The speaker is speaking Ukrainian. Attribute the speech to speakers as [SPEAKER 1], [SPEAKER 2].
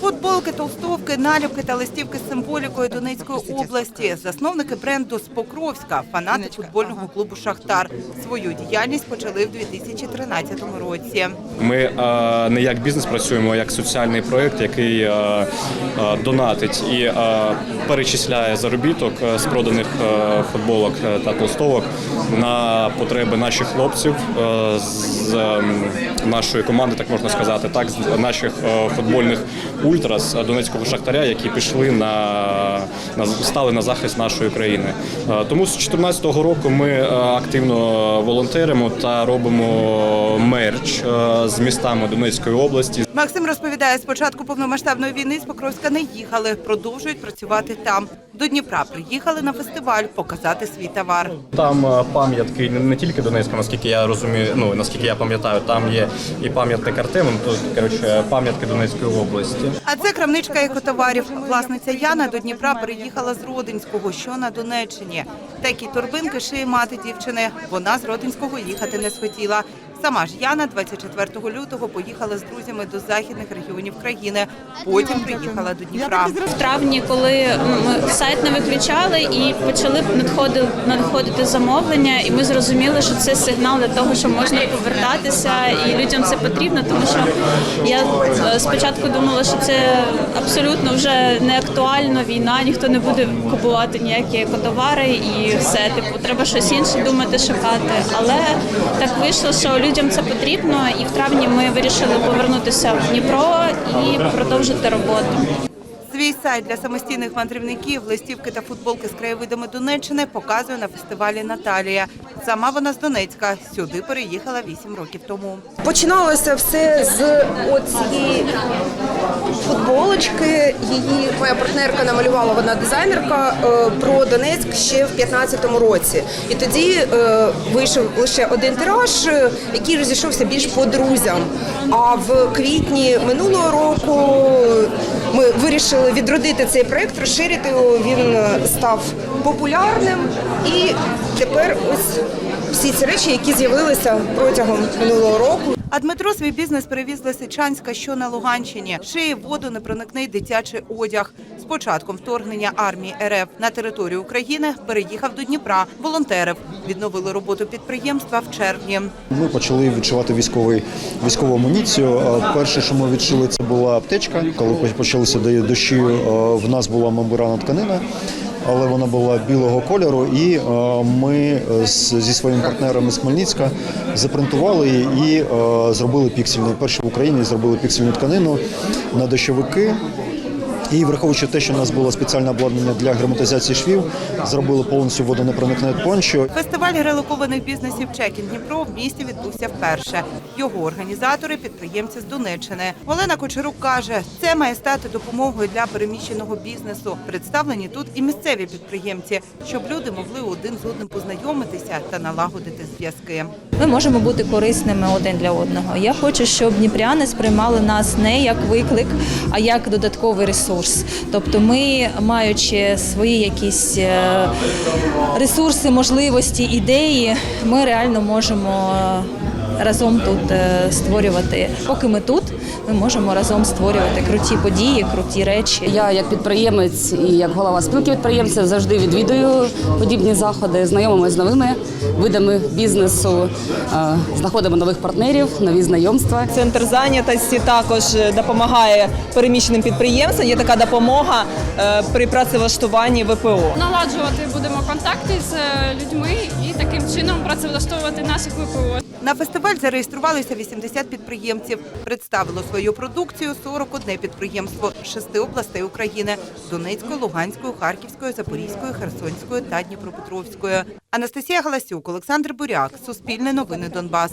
[SPEAKER 1] Футболки, толстовки, наліпки та листівки з символікою Донецької області. Засновники бренду з Покровська, фанати футбольного клубу Шахтар. Свою діяльність почали в 2013 році.
[SPEAKER 2] Ми е, не як бізнес працюємо, а як соціальний проєкт, який е, е, донатить і перечисляє заробіток з проданих футболок та толстовок на потреби наших хлопців з е, нашої команди, так можна сказати, так з наших е, футбольних ультрас е, Донецького шахтаря, які пішли на, на стали на захист нашої країни. Е, Тому з 2014 року ми активно волонтеримо та робимо мерч з містами Донецької області.
[SPEAKER 1] Максим розповідає, з початку повномасштабної війни з Покровська не їхали, продовжують працювати там. До Дніпра приїхали на фестиваль показати свій товар.
[SPEAKER 2] Там е, пам'ятки не- тільки Донецька, наскільки я розумію, ну наскільки я пам'ятаю, там є і пам'ятник Артемом, то коротше пам'ятки Донецької області.
[SPEAKER 1] А це крамничка екотоварів. Власниця Яна до Дніпра приїхала з Родинського, що на Донеччині. Такі торбинки шиє мати дівчини. Вона з Родинського їхати не схотіла. Сама ж Яна 24 лютого поїхала з друзями до західних регіонів країни. Потім приїхала до Дніпра.
[SPEAKER 3] в травні, коли ми сайт не виключали і почали надходити, надходити замовлення, і ми зрозуміли, що це сигнал для того, що можна повертатися, і людям це потрібно, тому що я е, спочатку думала, що це абсолютно вже не актуально. Війна, ніхто не буде купувати ніякі екотовари і все. Типу, треба щось інше думати, шукати. Але так вийшло, що людям це потрібно, і в травні ми вирішили повернутися в Дніпро і продовжити роботу.
[SPEAKER 1] Свій сайт для самостійних мандрівників, листівки та футболки з краєвидами Донеччини показує на фестивалі Наталія. Сама вона з Донецька. Сюди переїхала 8 років тому.
[SPEAKER 4] Починалося все з оцієї футболочки. Її моя партнерка намалювала, вона дизайнерка е, про Донецьк ще в 15-му році. І тоді е, вийшов лише один тираж, е, який розійшовся більш по друзям. А в квітні минулого року ми вирішили відродити цей проект, розширити його. Він е, став популярним і тепер ось всі ці речі, які з'явилися протягом минулого року.
[SPEAKER 1] А Дмитро свій бізнес перевіз Лисичанська, що на Луганщині. Шиє воду непроникний дитячий одяг. Початком вторгнення армії РФ на територію України переїхав до Дніпра. Волонтерів відновили роботу підприємства в червні.
[SPEAKER 5] Ми почали відшивати військовий військову амуніцію. Перше, що ми відшили, це була аптечка. Коли почалися дощі, е, в нас була мембрана тканина. Але вона була білого кольору, і е, ми е, зі своїми партнерами з Хмельницька запринтували і зробили піксельну. Перші в Україні зробили піксельну тканину на дощовики. І враховуючи те, що у нас було спеціальне обладнання для герметизації швів, зробили повністю водонепроникне пончо.
[SPEAKER 1] Фестиваль релокованих бізнесів Чекін Дніпро в місті відбувся вперше. Його організатори підприємці з Донеччини. Олена Кочерук каже, це має стати допомогою для переміщеного бізнесу. Представлені тут і місцеві підприємці, щоб люди могли один з одним познайомитися та налагодити зв'язки.
[SPEAKER 6] Ми можемо бути корисними один для одного. Я хочу, щоб дніпряни сприймали нас не як виклик, а як додатковий ресурс. Тобто, ми, маючи свої якісь е, ресурси, можливості, ідеї, ми реально можемо разом тут е, створювати. Поки ми тут, ми можемо разом створювати круті події, круті речі.
[SPEAKER 7] Я як підприємець і як голова спілки підприємців завжди відвідую подібні заходи, знайомимося з новими видами бізнесу, е, знаходимо нових партнерів, нові знайомства.
[SPEAKER 8] Центр зайнятості також допомагає переміщеним підприємцям. Є така допомога е, при працевлаштуванні ВПО.
[SPEAKER 9] наладжувати будемо контакти з е, людьми і таким чином працевлаштовувати наших ВПО.
[SPEAKER 1] На фестиваль зареєструвалися 80 підприємців. Представило свою продукцію 41 підприємство з шести областей України: Донецької, Луганської, Харківської, Запорізької, Херсонської та Дніпропетровської. Анастасія Галасюк, Олександр Буряк, Суспільне новини Донбас.